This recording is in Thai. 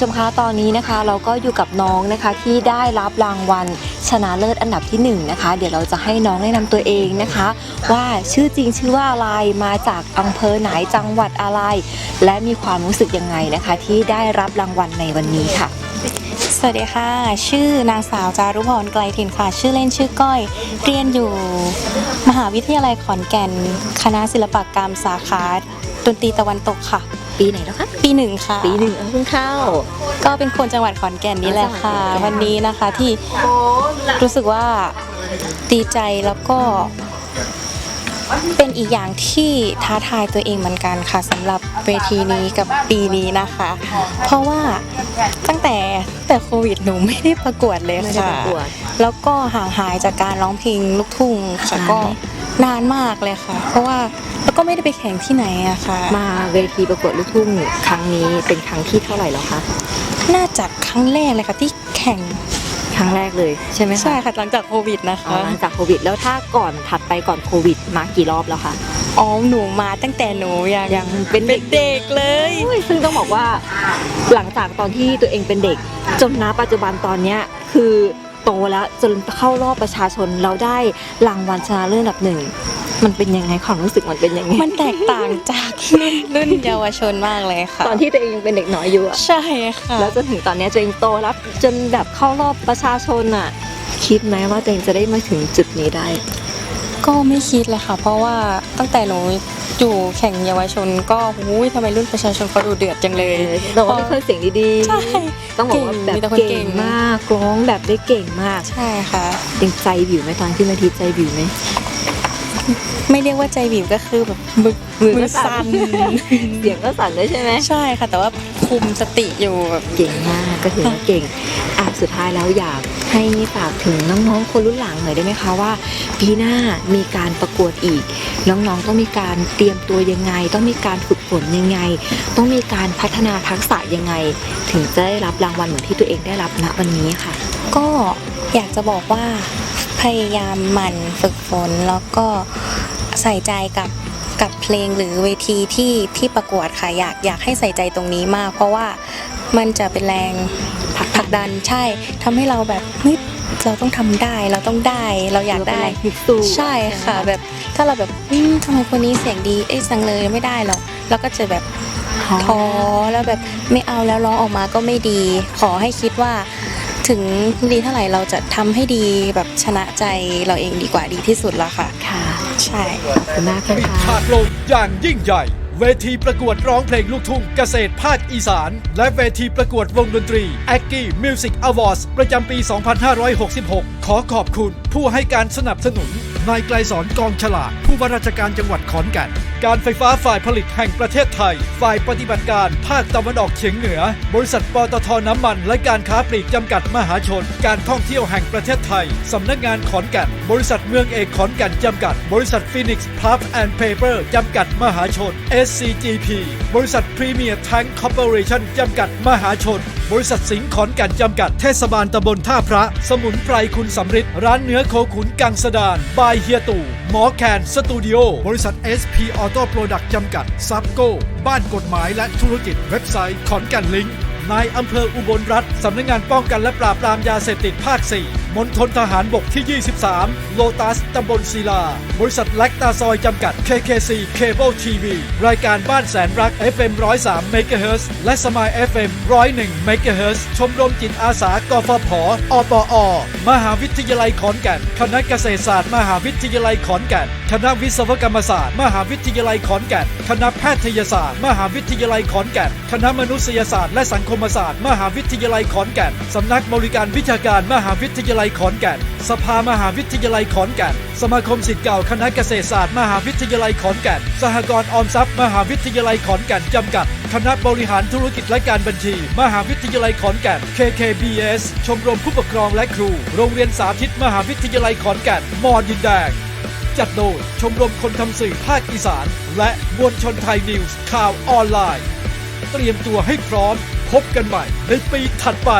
ชมคะตอนนี้นะคะ เราก็อยู่กับน้องนะคะที่ได้รับรางวัลชนะเลิศอันดับที่หนึ่งนะคะ เดี๋ยวเราจะให้น้องแนะนำตัวเองนะคะ ว่าชื่อจริงชื่อว่าอะไรมาจากอำเภอไหนจังหวัดอะไร และมีความรู้สึกยังไงนะคะ ที่ได้รับรางวัลในวันนี้ค่ะ สวัสดีค่ะ ชื่อนางสาวจารุพรไกลถิ่นค่ะ ชื่อเล่นชื่อก้อย เรียนอยู่มหาวิทยาลัยขอนแก่น คณะศิลปกรรมสาขาดนตรีตะวันตกค่ะ ปีไหนแล้วคะ ปีหนึ่งค่ะ ปีหนึ่งเออเพิ่งเข้า ก็เป็นคนจังหวัดขอนแก่นนี่แหละค่ะอ๋อจังหวัดขอนแก่นวันนี้นะคะที่รู้สึกว่าดีใจแล้วก็เป็นอีกอย่างที่ท้าทายตัวเองเหมือนกันค่ะสำหรับเวทีนี้กับปีนี้นะคะ เพราะว่าตั้งแต่แต่โควิดหนูไม่ได้ประกวดเลยไม่ได้ค่ะประกวดแล้วก็ห่างหายจากการร้องเพลงลูกทุ่งค่ะใช่ก็ นานมากเลยค่ะ เพราะว่าแล้วก็ไม่ได้ไปแข่งที่ไหนอะค่ะ มาเวทีประกวดลูกทุ่งครั้งนี้เป็นครั้งที่เท่าไหร่แล้วคะน่าจะครั้งแรกเลยค่ะที่แข่งครั้งแรกเลยใช่ไหมคะใช่ค่ะหลังจากโควิดนะอ๋อคะหลังจากโควิด แล้วถ้าก่อนถัดไปก่อนโควิดมากี่รอบแล้วคะอ๋อหนูมาตั้งแต่หนูยังยังเป็นเด็กเด็กเลยอุ้ยซึ่งต้องบอกว่าหลังจากตอนที่ตัวเองเป็นเด็ก จนณปัจจุบันตอนเนี้ยคือ โตแล้วจนเข้ารอบประชาชนเราได้รางวัลชนะเลิศอันดับหนึ่งมันเป็นยังไงความรู้สึกมันเป็นยังไงมันแตกต่างจากรุ่นรุ่นเยาวชนมากเลยค่ะ ตอนที่ตัวเองยังเป็นเด็กน้อยอยู่อะใช่ค่ะแล้วจนถึงตอนเนี้ยตัวเองโตแล้วจนแบบเข้ารอบประชาชนอะคิดไหมว่าตัวเองจะได้มาถึงจุดนี้ได้ ก็ไม่คิดเลยค่ะ เพราะว่าตั้งแต่หนู อยู่แข่งเยาวชนก็หูยทำไมรุ่นประชาชนเขาดูเดือดจังเลยเราก็ไม่เคยเสียงดีใช่ๆต้องบอกว่าแบบมีแต่คนเก่เก่งงมากร้องแบบได้เก่งมาก ใช่ค่ะเองใจวิวไหมตอนที่มาทีใจวิวไหมไม่เรียกว่าใจบีบก็คือแบบมือมือก็มือสั่สั่นนเสียงก็สั่นด้วยใช่ไหมใช่ค่ะ แต่ว่าคุมสติอยู่แบบเก่งมากก็ถือว่าเก่งอะ สุดท้ายแล้วอยากให้ฝากถึงน้องๆคนรุ่นหลังหน่อยได้ไหมคะว่า ปีหน้ามีการประกวดอีก น้องๆต้องมีการเตรียมตัวยังไง ต้องมีการฝึกฝนยังไง ต้องมีการพัฒนาทักษะยังไง ถึงจะได้รับรางวัลเหมือนที่ตัวเองได้รับณวันนี้ค่ะ ก็อยากจะบอกว่าพยายามหมั่นฝึกฝนแล้วก็ใส่ใจกับกับเพลงหรือเวทีที่ที่ประกวดค่ะอยากอยากให้ใส่ใจตรงนี้มาก เพราะว่ามันจะเป็นแรง ดันใช่ทำให้เราแบบเฮ้ยเราต้องทำได้เราต้องได้เราอยากได้ฮึดสู้ใช่ค่ะ แบบถ้าเราแบบอืมทำไมคนนี้เสียงดีเอ้ยสังเลยไม่ได้หรอกเราก็จะแบบท้อแล้วแบบไม่เอาแล้วร้องออกมาก็ไม่ดี ขอให้คิดว่าถึงดีเท่าไหร่เราจะทำให้ดีแบบชนะใจเราเองดีกว่าดีที่สุดละค่ะ ค่ะ ใช่ขอบคุณมากค่ะปิดฉากลงอย่างยิ่งใหญ่ เวทีประกวดร้องเพลงลูกทุ่งเกษตรภาคอีสาน และเวทีประกวดวงดนตรี a g g i Music Awards ประจำปี 2566 ขอขอบคุณผู้ให้การสนับสนุนนายไกลสอนกองฉลาดผู้ว่าราชการจังหวัดขอนแก่น การไฟฟ้าฝ่ายผลิตแห่งประเทศไทย ฝ่ายปฏิบัติการภาคตะวันออกเฉียงเหนือ บริษัทปตทน้ำมัน และการค้าปลีกจำกัดมหาชน การท่องเที่ยวแห่งประเทศไทย สำนักงานขอนแก่น บริษัทเมืองเอกขอนแก่นจำกัด บริษัทฟินิกส์พัฟแอนด์เพเปอร์จำกัดมหาชน SCGP บริษัทพรีเมียร์แทงคอร์ปอเรชั่นจำกัดมหาชน บริษัทสิงห์ขอนแก่นจำกัดเทศบาลตำบลท่าพระ สมุนไพรคุณสำริดร้านเนื้อโคขุนกังสดานบายเฮียตู่ หมอแคนสตูดิโอบริษัท SP Auto Product จำกัดซับโก้บ้านกฎหมายและธุรกิจเว็บไซต์ขอนแก่นลิงก์นายอำเภออุบลรัฐสำนักงานป้องกันและปราบปรามยาเสพติดภาค 4 มณฑลทหารบกที่ 23 โลตัสตำบลศิลา บริษัทแลคตาซอยจำกัด KKC Cable TV รายการบ้านแสนรัก FM 103 MHz และสมาย FM 101 MHz ชมรมจิตอาสากฟผอปอ มหาวิทยาลัยขอนแก่น คณะเกษตรศาสตร์ มหาวิทยาลัยขอนแก่น คณะวิศวกรรมศาสตร์ มหาวิทยาลัยขอนแก่น คณะแพทยศาสตร์ มหาวิทยาลัยขอนแก่น คณะมนุษยศาสตร์และสังคมศาสตร์ มหาวิทยาลัยขอนแก่น สำนักบริการวิชาการ มหาวิทยาลัยลัยขอนแก่น สภามหาวิทยาลัยขอนแก่น สมาคมศิษย์เก่าคณะเกษตรศาสตร์ มหาวิทยาลัยขอนแก่น สหกรณ์ออมทรัพย์ มหาวิทยาลัยขอนแก่นจำกัด คณะบริหารธุรกิจและการบัญชี มหาวิทยาลัยขอนแก่น KKBS ชมรมผู้ปกครองและครู โรงเรียนสาธิต มหาวิทยาลัยขอนแก่น มอดินแดง จัดโดยชมรมคนทำสื่อภาคอีสาน และมวลชนไทยนิวส์ข่าวออนไลน์ เตรียมตัวให้พร้อม พบกันใหม่ในปีถัดไป